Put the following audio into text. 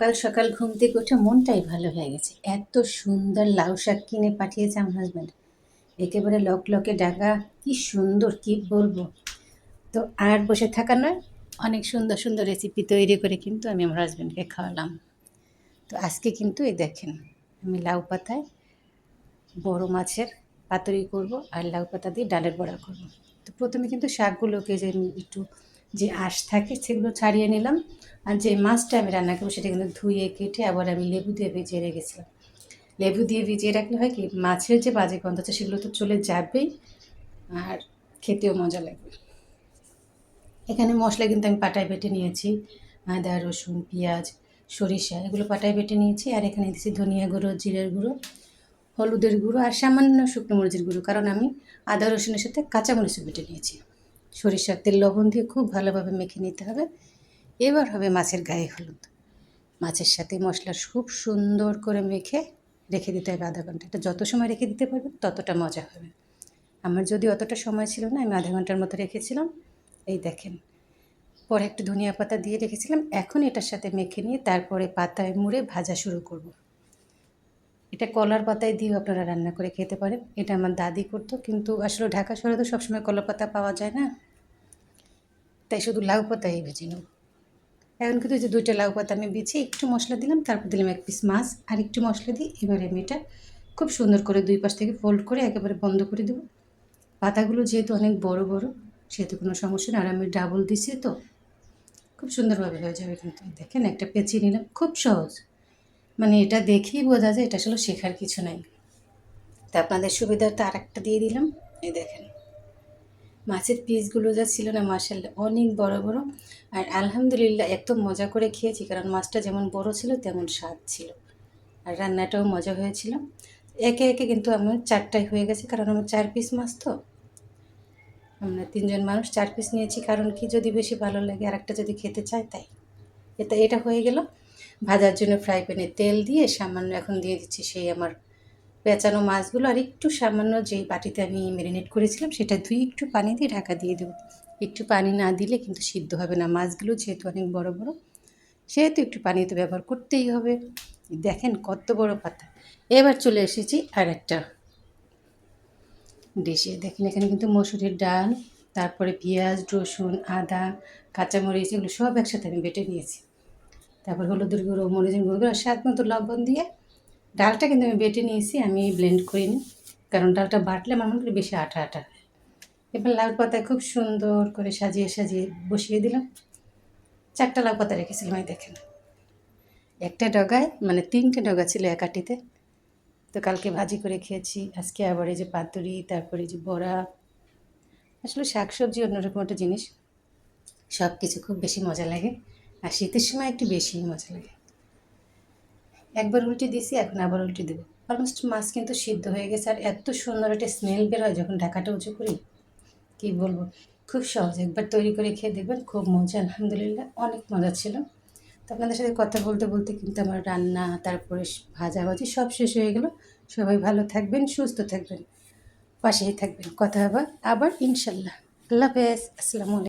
সকাল সকাল ঘুম থেকে উঠে মনটাই ভালো হয়ে গেছে। এত সুন্দর লাউ শাক কিনে পাঠিয়েছে আমার হাজব্যান্ড একেবারে লক লকে ডাকা, কি সুন্দর, কি বলব? তো আর বসে থাকা নয়, অনেক সুন্দর সুন্দর রেসিপি তৈরি করে কিন্তু আমি আমার হাজব্যান্ডকে খাওয়ালাম। তো আজকে কিন্তু এই দেখেন, আমি লাউ পাতায় বড় মাছের পাতুরি করব আর লাউ পাতা দিয়ে ডালের বড়া করব। তো প্রথমে কিন্তু শাকগুলোকে যে একটু যে আঁশ থাকে সেগুলো ছাড়িয়ে নিলাম। আর যে মাছটা আমি রান্না করব সেটা কিন্তু ধুয়ে কেটে আবার আমি লেবু দিয়ে ভিজিয়ে রেখেছিলাম। লেবু দিয়ে ভিজিয়ে রাখলে হয় কি, মাছের যে বাজে গন্ধ আছে সেগুলো তো চলে যাবেই, আর খেতেও মজা লাগবে। এখানে মশলা কিন্তু আমি পাটায় বেটে নিয়েছি, আদা, রসুন, পেঁয়াজ, সরিষা এগুলো পাটায় বেটে নিয়েছি। আর এখানে দিয়েছি ধনিয়া গুঁড়ো, জিরের গুঁড়ো, হলুদের গুঁড়ো আর সামান্য শুকনো মরিচের গুঁড়ো। কারণ আমি আদা, রসুনের সাথে কাঁচা মরিচ বেটে নিয়েছি। সরিষার তেল, লবণ দিয়ে খুব ভালোভাবে মেখে নিতে হবে। এবার হবে মাছের গায়ে হলুদ। মাছের সাথে মশলা খুব সুন্দর করে মেখে রেখে দিতে হবে আধা ঘণ্টা। এটা যত সময় রেখে দিতে পারবেন, ততটা মজা হবে। আমার যদি অতটা সময় ছিল না, আমি আধা ঘণ্টার মতো রেখেছিলাম। এই দেখেন, পরে একটু ধনিয়া পাতা দিয়ে রেখেছিলাম। এখন এটার সাথে মেখে নিয়ে তারপরে পাতায় মুড়ে ভাজা শুরু করব। এটা কলার পাতায় দিয়েও আপনারা রান্না করে খেতে পারেন। এটা আমার দাদি করতো, কিন্তু আসলে ঢাকা শহরে তো সবসময় কলা পাতা পাওয়া যায় না। তাই শুধু লাউ পাতাই ভেজে নেব এখন কিন্তু যে দুইটা লাউ পাতা আমি বেছে একটু মশলা দিলাম, তারপর দিলাম এক পিস মাছ, আর একটু মশলা দিই। এবারে আমি এটা খুব সুন্দর করে দুই পাশ থেকে ফোল্ড করে একেবারে বন্ধ করে দেবো। পাতাগুলো যেহেতু অনেক বড় বড়, সেহেতু কোনো সমস্যা নেই। আর আমি ডাবল দিছি তো, খুব সুন্দরভাবে হয়ে যাবে কিন্তু। দেখেন, একটা পেঁচিয়ে নিলাম। খুব সহজ। মানে এটা দেখেই বোঝা যায় এটা আসলে শেখার কিছু নাই। তা আপনাদের সুবিধার্থে আর একটা দিয়ে দিলাম। এই দেখেন, মাছের পিসগুলো যা ছিল না মাসাল্লাহ অনেক বড় বড়। আর আলহামদুলিল্লাহ, এত মজা করে খেয়েছি, কারণ মাছটা যেমন বড় ছিল, তেমন স্বাদ ছিল। আর রান্নাটাও মজা হয়েছিল। একে একে কিন্তু আমার চারটাই হয়ে গেছে, কারণ আমার চার পিস মাছ তো। আমরা তিনজন মানুষ চার পিস নিয়েছি, কারণ কি যদি বেশি ভালো লাগে আর একটা যদি খেতে চায়, তাই। এটা এটা হয়ে গেল। ভাজার জন্য ফ্রাই প্যানে তেল দিয়ে সামান্য এখন দিয়ে দিচ্ছি সেই আমার পেঁচানো মাছগুলো। আর একটু সামান্য যেই বাটিতে আমি ম্যারিনেট করেছিলাম সেটা ধুয়ে একটু পানি দিয়ে ঢাকা দিয়ে দেবো। একটু পানি না দিলে কিন্তু সিদ্ধ হবে না। মাছগুলো যেহেতু অনেক বড় বড়, সেহেতু একটু পানি তো ব্যবহার করতেই হবে। দেখেন কত বড় পাতা। এবার চলে এসেছি আর একটা ডিশে দেখেন এখানে কিন্তু মসুরির ডাল, তারপরে পেঁয়াজ, রসুন, আদা, কাঁচামরিচ, এগুলো সব একসাথে আমি বেটে নিয়েছি। তারপর হলুদের গুঁড়ো, মরিচের গুঁড়ো স্বাদ মতো লবণ দিয়ে ডালটা কিন্তু আমি বেটে নিয়েছি, আমি ব্লেন্ড করিনি। কারণ ডালটা বাটলে আমার মনে করি বেশি আঠা আঠা এবার লাউ পাতায় খুব সুন্দর করে সাজিয়ে সাজিয়ে বসিয়ে দিলাম। চারটা লাউ পাতা রেখেছিলাম, এই দেখেন। একটা ডগায় মানে তিনটে ডগা ছিল একাটিতে তো কালকে ভাজি করে খেয়েছি, আজকে আবার এই যে পাতুরি, তারপরে যে বড়া। আসলে শাক শাকসবজি অন্যরকম একটা জিনিস। সব কিছু খুব বেশি মজা লাগে। আর শীতের সময় একটু বেশি মজা লাগে। একবার উল্টে দিয়েছি, এখন আবার উল্টে দেবো। অলমোস্ট মাছ কিন্তু সিদ্ধ হয়ে গেছে আর এত সুন্দর একটা স্মেল বের হয় যখন ঢাকাটা উঁচু করি। কী বলব? খুব সহজ। একবার তৈরি করে খেয়ে দেখবেন, খুব মজা। আলহামদুলিল্লাহ, অনেক মজা ছিল। তো আপনাদের সাথে কথা বলতে বলতে কিন্তু আমার রান্না, তারপরে ভাজাভাজি সব শেষ হয়ে গেল। সবাই ভালো থাকবেন, সুস্থ থাকবেন, পাশেই থাকবেন। কথা হবে আবার ইনশাল্লাহ। আল্লাহ হাফেজ। আসসালামু আলাইকুম।